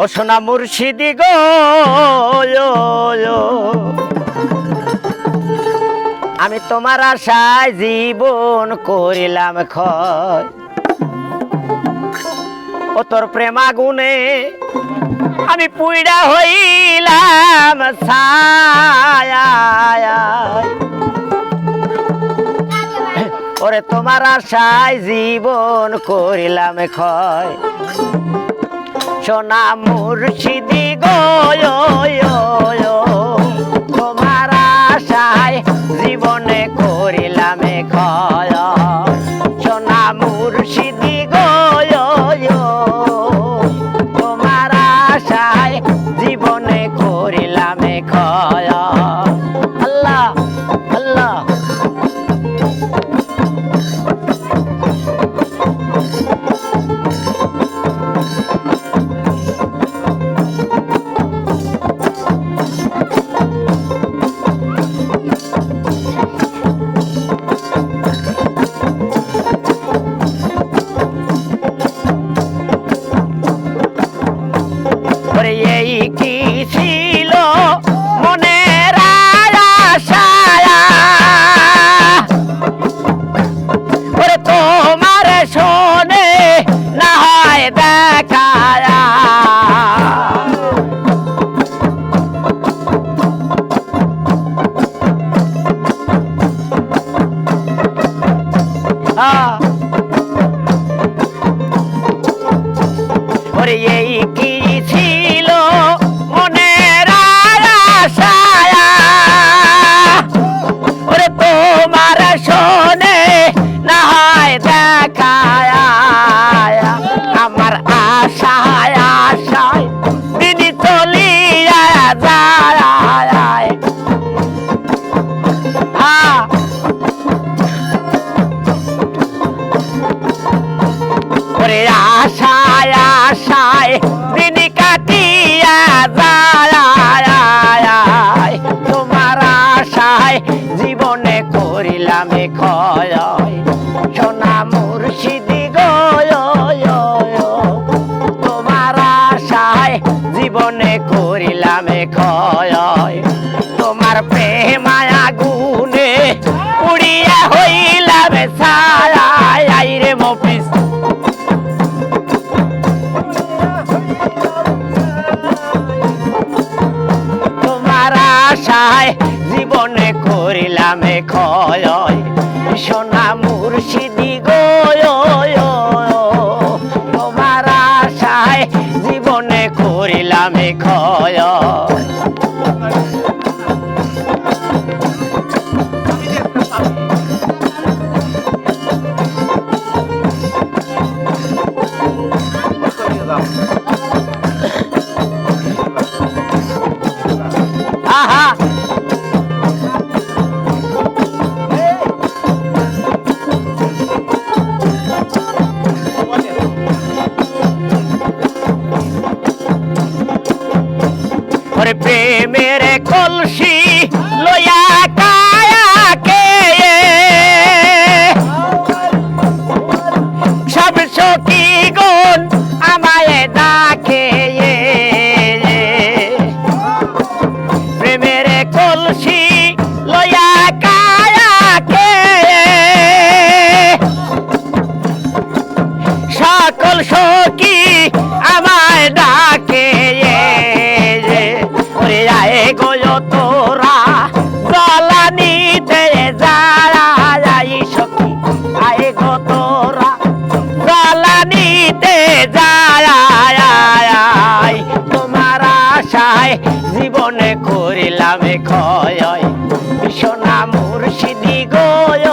ও সোনা মুর্শিদি গো। আমি তোমার আশায় জীবন করিলাম ক্ষয়। ও তোর প্রেমাগুনে আমি পুইড়া হইলাম, ছায়া ওরে তোমার আশায় জীবন করিলাম ক্ষয়। সোনা মুর্শিদি গো তোমার আশায় জীবনে করিলাম ক্ষয়। সোনা মুর্শিদি 啊。করিলাম ক্ষয় সোনা মুর্শিদি গো তোমার আশায় জীবনে করিলাম ক্ষয়। তোমার প্রেমায়া গুনে উড়িয়া হইলাম সারা রে মফিস তোমার আশায় জীবনে করিলাম ক্ষয়। সোনা মুর্শিদি জীবনে করিলাম ক্ষয়। সোনা মুর্শিদি গয়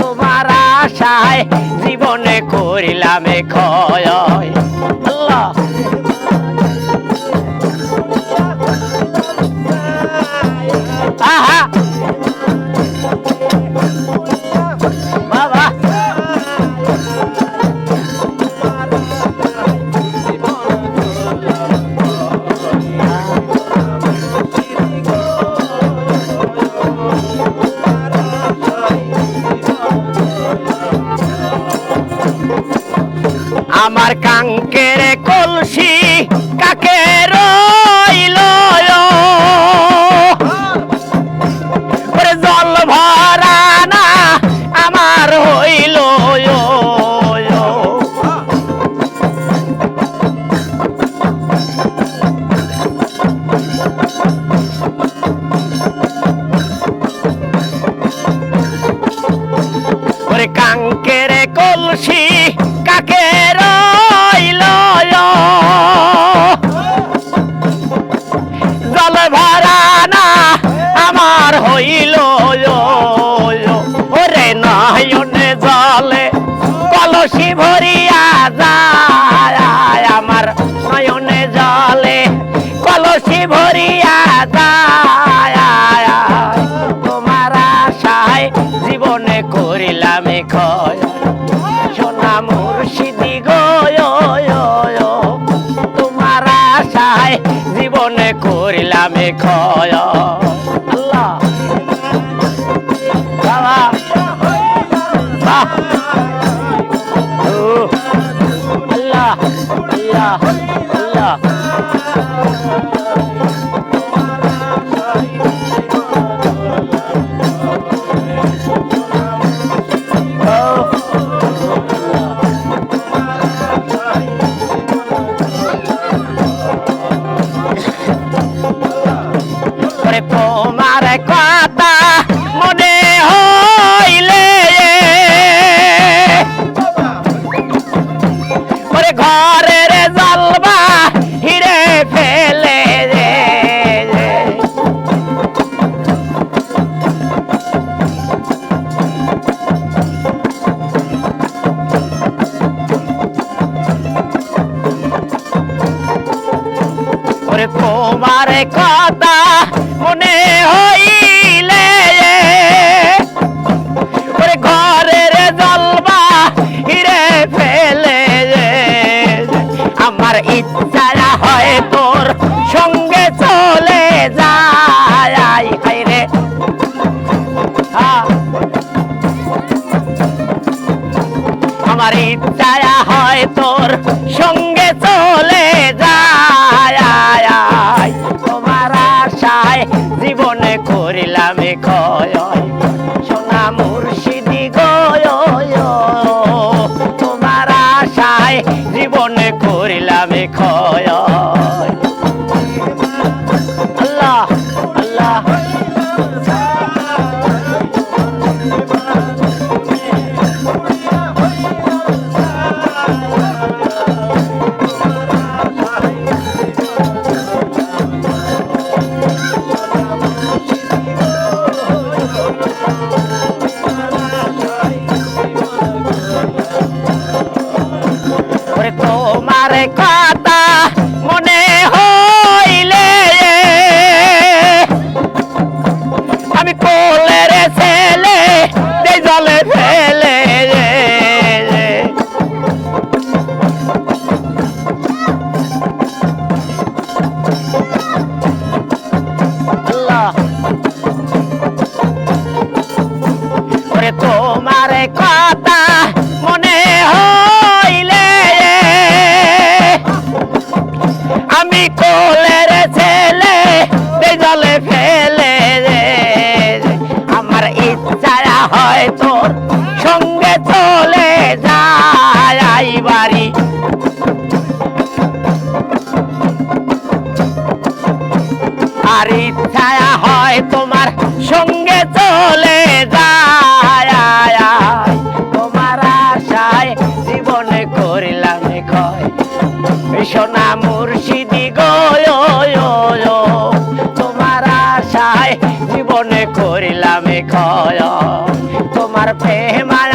তোমার আশায় জীবনে করিলাম ক্ষয়। আমার কাঙ্কের কলসি কাকে আমার হইল ওরে নয়নে জলে কলসি ভরিয়া যায় আমার নয়নে জলে কলসি ভরিয়া যায় তোমার আশায় জীবনে করিলাম ক্ষয়। সোনা মুর্শিদি গয় তোমার আশায় জীবনে করিলাম ক্ষয়। 呀，কথা মনে হইলে ওরে ঘরের জলবা হিরে ফেলে আমার ইচ্ছা হয় তোর সঙ্গে চলে যায়। রে। আমার ইচ্ছা হয় তোর সঙ্গে চলে যায় তোমার আশায় জীবনে করিলাম কয় সোনা মুর্শিদি গয় তোমার আশায় জীবনে করিলাম ক্ষয়। তোমার প্রেমার